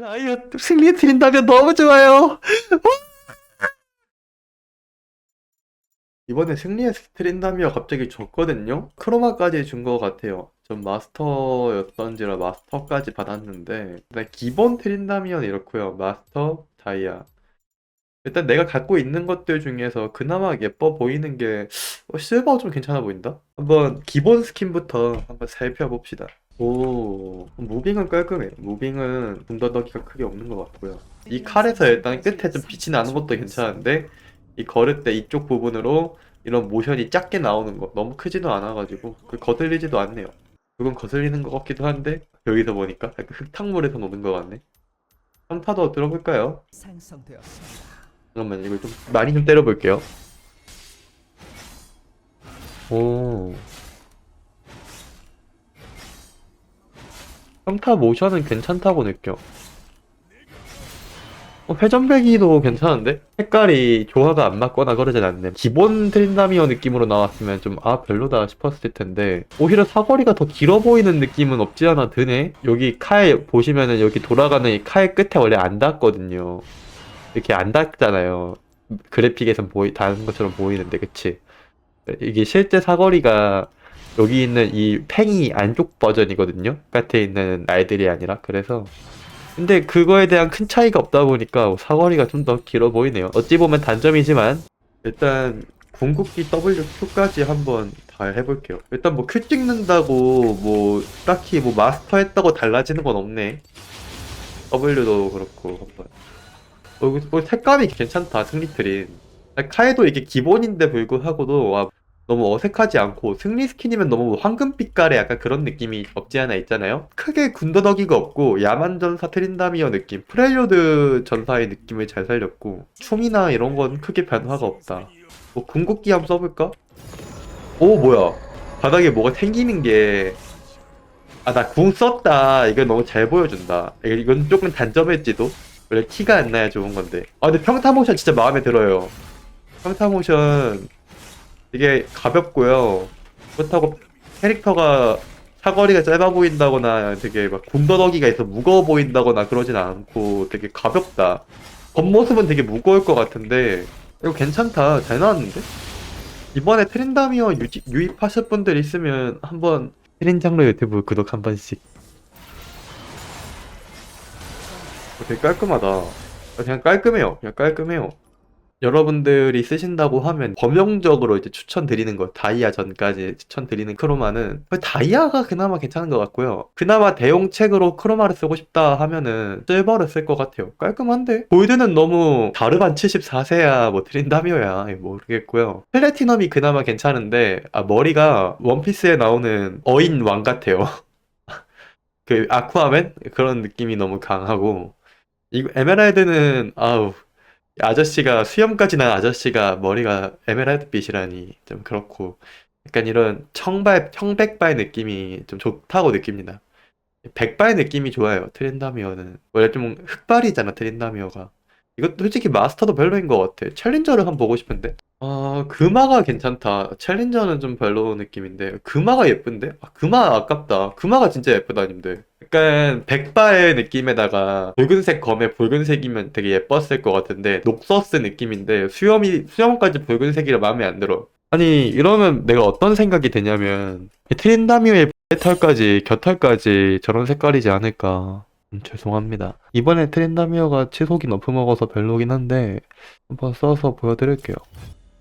라이엇 승리에 드린다면 너무 좋아요. 이번에 승리에 스트린다미어 갑자기 줬거든요? 크로마까지 준 것 같아요. 전 마스터였던지라 마스터까지 받았는데 일단 기본 트린다미어는 이렇고요. 마스터, 다이아. 일단 내가 갖고 있는 것들 중에서 그나마 예뻐 보이는 게 어, 실버 좀 괜찮아 보인다? 한번 기본 스킨부터 한번 살펴봅시다. 오, 무빙은 깔끔해. 무빙은 군더더기가 크게 없는 것 같고요. 이 칼에서 일단 끝에 좀 빛이 나는 것도 괜찮은데 이 걸을 때 이쪽 부분으로 이런 모션이 작게 나오는 거 너무 크지도 않아가지고 그 거슬리지도 않네요. 그건 거슬리는 것 같기도 한데 여기서 보니까 약간 흙탕물에서 노는 것 같네. 평타도 들어볼까요? 잠깐만 이걸 좀 많이 좀 때려볼게요. 오. 평타 모션은 괜찮다고 느껴. 어, 회전배기도 괜찮은데? 색깔이 조화가 안 맞거나 그러진 않네. 기본 트린다미어 느낌으로 나왔으면 좀, 아, 별로다 싶었을 텐데, 오히려 사거리가 더 길어 보이는 느낌은 없지 않아 드네? 여기 칼 보시면은 여기 돌아가는 이 칼 끝에 원래 안 닿거든요. 이렇게 안 닿잖아요. 그래픽에선 보이, 닿은 것처럼 보이는데, 그치? 이게 실제 사거리가 여기 있는 이 팽이 안쪽 버전이거든요. 바깥에 있는 날들이 아니라. 그래서. 근데 그거에 대한 큰 차이가 없다 보니까 사거리가 좀 더 길어 보이네요. 어찌 보면 단점이지만, 일단, 궁극기 WQ까지 한번 다 해볼게요. 일단 뭐큐 찍는다고 뭐, 딱히 뭐 마스터 했다고 달라지는 건 없네. W도 그렇고, 한번. 어, 색감이 괜찮다, 승리트린. 카에도 이게 기본인데 불구하고도, 와, 너무 어색하지 않고, 승리 스킨이면 너무 황금빛깔의 약간 그런 느낌이 없지 않아 있잖아요? 크게 군더더기가 없고, 야만전사 트린다미어 느낌, 프렐료드 전사의 느낌을 잘 살렸고, 춤이나 이런 건 크게 변화가 없다. 뭐, 궁극기 한번 써볼까? 오, 뭐야. 바닥에 뭐가 생기는 게, 아, 나 궁 썼다. 이건 너무 잘 보여준다. 이건 조금 단점일지도. 원래 티가 안 나야 좋은 건데. 아, 근데 평타 모션 진짜 마음에 들어요. 평타 모션 되게 가볍고요. 그렇다고 캐릭터가 사거리가 짧아 보인다거나 되게 막 군더더기가 있어 무거워 보인다거나 그러진 않고 되게 가볍다. 겉모습은 되게 무거울 것 같은데 이거 괜찮다. 잘 나왔는데? 이번에 트린다미어 유지, 유입하실 분들 있으면 한번 트린장로 유튜브 구독 한 번씩. 어, 되게 깔끔하다. 어, 그냥 깔끔해요. 그냥 깔끔해요. 여러분들이 쓰신다고 하면 범용적으로 이제 추천드리는 거 다이아 전까지 추천드리는 크로마는 다이아가 그나마 괜찮은 것 같고요. 그나마 대용책으로 크로마를 쓰고 싶다 하면은 실버를 쓸 것 같아요. 깔끔한데? 골드는 너무 다르반 74세야 뭐 트린다미어야 모르겠고요. 플래티넘이 그나마 괜찮은데 아 머리가 원피스에 나오는 어인 왕 같아요. 그 아쿠아맨 그런 느낌이 너무 강하고 이거 에메랄드는 아우 아저씨가 수염까지 난 아저씨가 머리가 에메랄드빛이라니 좀 그렇고 약간 이런 청발 청백발 느낌이 좀 좋다고 느낍니다. 백발 느낌이 좋아요. 트린다미어는 원래 좀 흑발이잖아 트린다미어가. 이것도 솔직히 마스터도 별로인 것 같아. 챌린저를 한번 보고 싶은데. 아 금화가 괜찮다. 챌린저는 좀 별로 느낌인데 금화가 예쁜데? 아, 금화 아깝다. 금화가 진짜 예쁘다 님들. 약간 백발 느낌에다가 붉은색 검에 붉은색이면 되게 예뻤을 것 같은데 녹서스 느낌인데 수염이 수염까지 붉은색이라 마음에 안 들어. 아니 이러면 내가 어떤 생각이 드냐면 트린다미오의 털까지 곁털까지 저런 색깔이지 않을까. 음, 죄송합니다. 이번에 트린다미오가 치속이 너프 먹어서 별로긴 한데 한번 써서 보여드릴게요.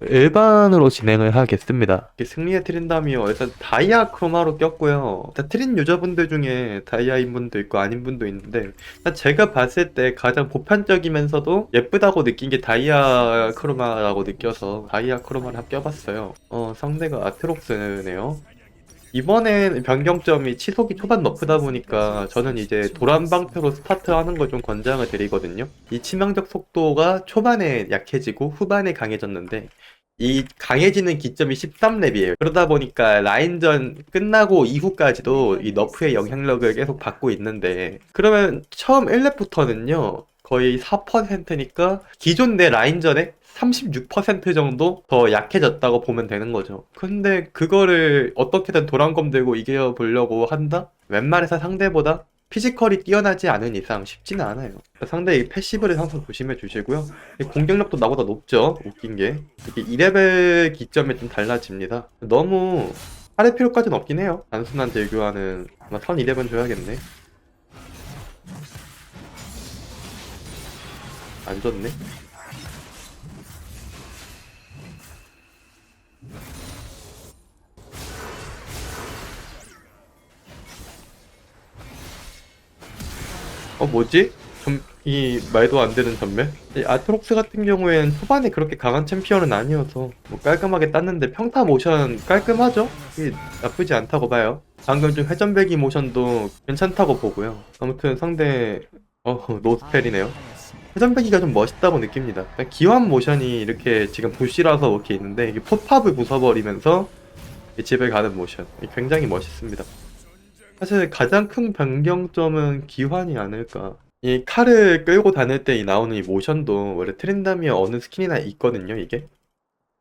일반으로 진행을 하겠습니다. 승리의 트린다미어 일단 다이아 크로마로 꼈고요. 일단 트린 유저분들 중에 다이아인 분도 있고 아닌 분도 있는데 제가 봤을 때 가장 보편적이면서도 예쁘다고 느낀 게 다이아 크로마라고 느껴서 다이아 크로마를 껴봤어요. 어 상대가 아트록스네요. 이번엔 변경점이 치속이 초반 너프다 보니까 저는 이제 도란방패로 스타트하는 걸 좀 권장을 드리거든요. 이 치명적 속도가 초반에 약해지고 후반에 강해졌는데 이 강해지는 기점이 13렙이에요. 그러다 보니까 라인전 끝나고 이후까지도 이 너프의 영향력을 계속 받고 있는데 그러면 처음 1렙부터는요 거의 4%니까 기존 내 라인전에 36% 정도 더 약해졌다고 보면 되는 거죠. 근데 그거를 어떻게든 도란검 들고 이겨 보려고 한다? 웬만해서 상대보다 피지컬이 뛰어나지 않은 이상 쉽지는 않아요. 상대의 패시브를 항상 조심해 주시고요. 이 공격력도 나보다 높죠. 웃긴 게 이게 2레벨 기점에 좀 달라집니다. 너무 하릴 필요까지는 없긴 해요. 단순한 딜교환은 아마 선 2레벨 줘야겠네. 안 줬네. 어 뭐지? 좀, 이 말도 안 되는 전멸? 이 아트록스 같은 경우엔 초반에 그렇게 강한 챔피언은 아니어서 뭐 깔끔하게 땄는데 평타 모션 깔끔하죠? 이게 나쁘지 않다고 봐요. 방금 좀 회전배기 모션도 괜찮다고 보고요. 아무튼 상대 어 노스펠이네요. 회전배기가 좀 멋있다고 느낍니다. 기환 모션이 이렇게 지금 부시라서 이렇게 있는데 이게 포탑을 부숴버리면서 이 집에 가는 모션 굉장히 멋있습니다. 사실 가장 큰 변경점은 기환이 아닐까. 이 칼을 끌고 다닐 때 이 나오는 이 모션도 원래 트린다미어 어느 스킨이나 있거든요, 이게.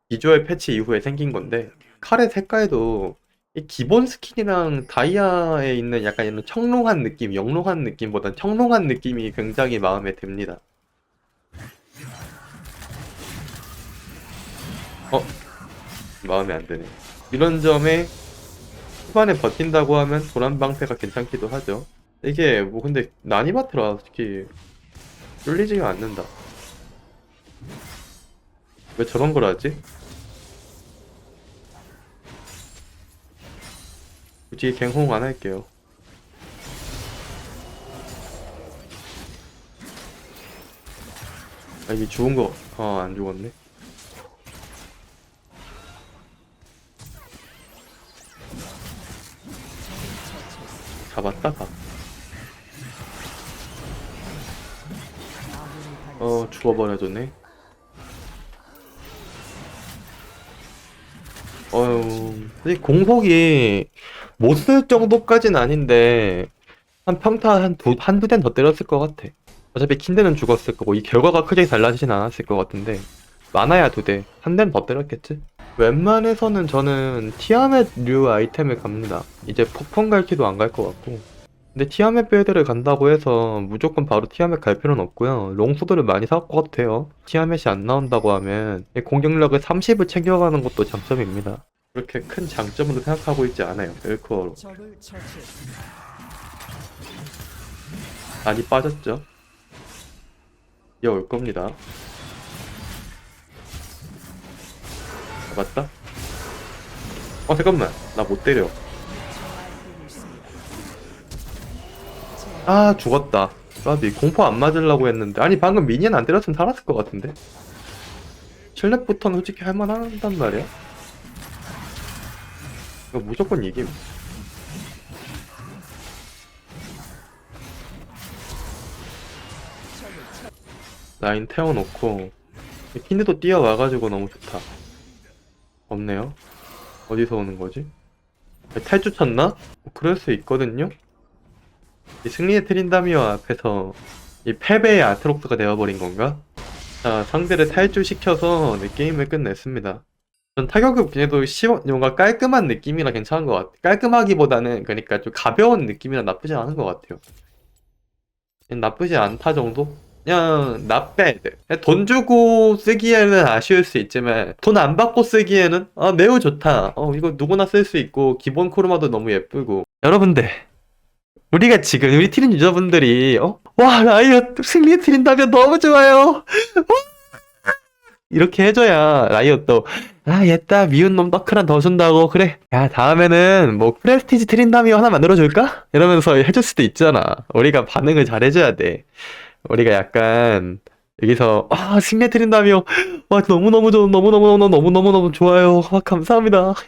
비주얼 패치 이후에 생긴 건데, 칼의 색깔도 이 기본 스킨이랑 다이아에 있는 약간 이런 청롱한 느낌, 영롱한 느낌보단 청롱한 느낌이 굉장히 마음에 듭니다. 어? 마음에 안 드네. 이런 점에 후반에 버틴다고 하면 도란방패가 괜찮기도 하죠. 이게 뭐 근데 나니마트라 솔직히 뚫리지가 않는다. 왜 저런 걸 하지? 굳이 갱홍 안 할게요. 아 이게 죽은 거, 아 안 죽었네. 잡았다가. 어 죽어버려줬네. 어휴 사실 공속이 못 쓸 정도까진 아닌데 한 평타 한 두, 한두 대는 더 때렸을 것 같아. 어차피 킨드는 죽었을 거고 이 결과가 크게 달라지진 않았을 것 같은데 많아야 두 대, 한 대는 더 때렸겠지? 웬만해서는 저는 티아멧류 아이템을 갑니다. 이제 폭풍 갈기도 안 갈 것 같고. 근데 티아멧 빌드를 간다고 해서 무조건 바로 티아멧 갈 필요는 없고요. 롱소드를 많이 사올 것 같아요. 티아멧이 안 나온다고 하면 이 공격력을 30을 챙겨가는 것도 장점입니다. 그렇게 큰 장점으로 생각하고 있지 않아요. 엘코어로. 많이 빠졌죠? 이어올 겁니다. 맞다? 어 잠깐만. 나 못 때려. 아 죽었다. 까비 공포 안 맞으려고 했는데. 아니 방금 미니언 안 때렸으면 살았을 것 같은데? 실력부터는 솔직히 할만한단 말이야. 이거 무조건 이김. 라인 태워놓고. 킨드도 뛰어와가지고 너무 좋다 없네요 어디서 오는 거지? 탈주 쳤나? 뭐 그럴 수 있거든요 이 승리의 트린다미어 앞에서 이 패배의 아트록스가 되어버린 건가? 자, 상대를 탈주시켜서 네, 게임을 끝냈습니다. 전 타격은 그래도 시원, 뭔가 깔끔한 느낌이라 괜찮은 것 같아요. 깔끔하기보다는 그러니까 좀 가벼운 느낌이라 나쁘지 않은 것 같아요. 나쁘지 않다 정도? 그냥. 그냥 돈 주고 쓰기에는 아쉬울 수 있지만 돈 안 받고 쓰기에는 아, 매우 좋다. 어, 이거 누구나 쓸 수 있고 기본 코르마도 너무 예쁘고 여러분들 우리가 지금 우리 티린 유저분들이 어? 와 라이엇 승리 트린다면 너무 좋아요 어? 이렇게 해줘야 라이엇도 아 얘다 미운 놈 떡하나 더 준다고 그래 야 다음에는 뭐 프레스티지 트린다미어 하나 만들어줄까? 이러면서 해줄 수도 있잖아 우리가 반응을 잘 해줘야 돼 우리가 약간 여기서 아 승리 트린다미어 와 너무너무 좋 너무너무너무 너무너무너무 좋아요. 아, 감사합니다